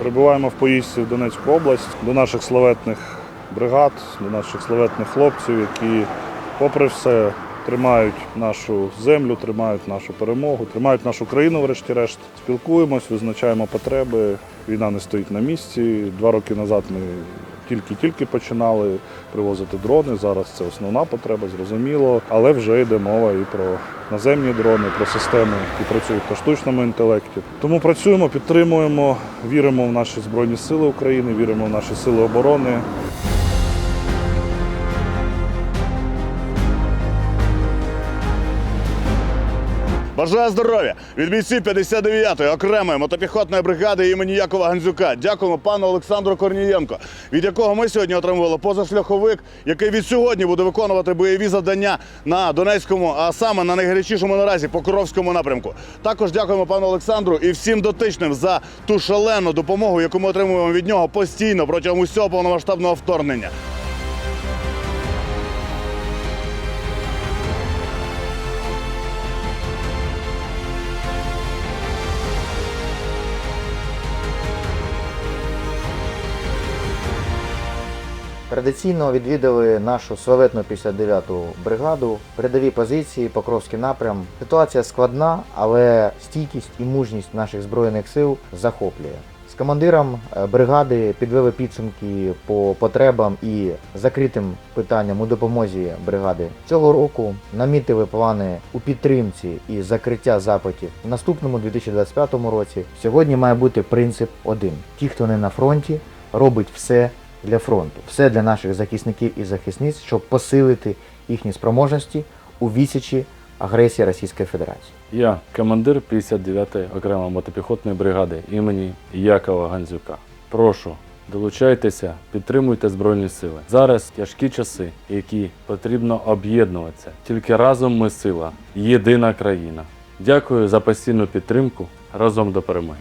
Прибуваємо в поїздці в Донецьку область до наших славетних бригад, до наших славетних хлопців, які, попри все, тримають нашу землю, тримають нашу перемогу, тримають нашу країну, врешті-решт. Спілкуємось, визначаємо потреби. Війна не стоїть на місці. Два роки назад ми тільки-тільки починали привозити дрони. Зараз це основна потреба, зрозуміло. Але вже йде мова і про наземні дрони, про системи, які працюють на штучному інтелекті. Тому працюємо, підтримуємо, віримо в наші збройні сили України, віримо в наші сили оборони. Бажаю здоров'я від бійців 59-ї окремої мотопіхотної бригади імені Якова Гандзюка. Дякуємо пану Олександру Корнієнко, від якого ми сьогодні отримували позашляховик, який від сьогодні буде виконувати бойові завдання на Донецькому, а саме на найгарячішому наразі Покровському напрямку. Також дякуємо пану Олександру і всім дотичним за ту шалену допомогу, яку ми отримуємо від нього постійно протягом усього повномасштабного вторгнення. Традиційно відвідали нашу славетну 59-ту бригаду, передові позиції, Покровський напрям. Ситуація складна, але стійкість і мужність наших збройних сил захоплює. З командиром е, бригади підвели підсумки по потребам і закритим питанням у допомозі бригади. Цього року намітили плани у підтримці і закриття запитів в наступному 2025 році. Сьогодні має бути принцип один: ті, хто не на фронті, робить все для фронту, все для наших захисників і захисниць, щоб посилити їхні спроможності у відсічі агресії Російської Федерації. Я командир 59-ї окремої мотопіхотної бригади імені Якова Гандзюка. Прошу, долучайтеся, підтримуйте Збройні Сили. Зараз тяжкі часи, які потрібно об'єднуватися. Тільки разом ми сила, єдина країна. Дякую за постійну підтримку. Разом до перемоги.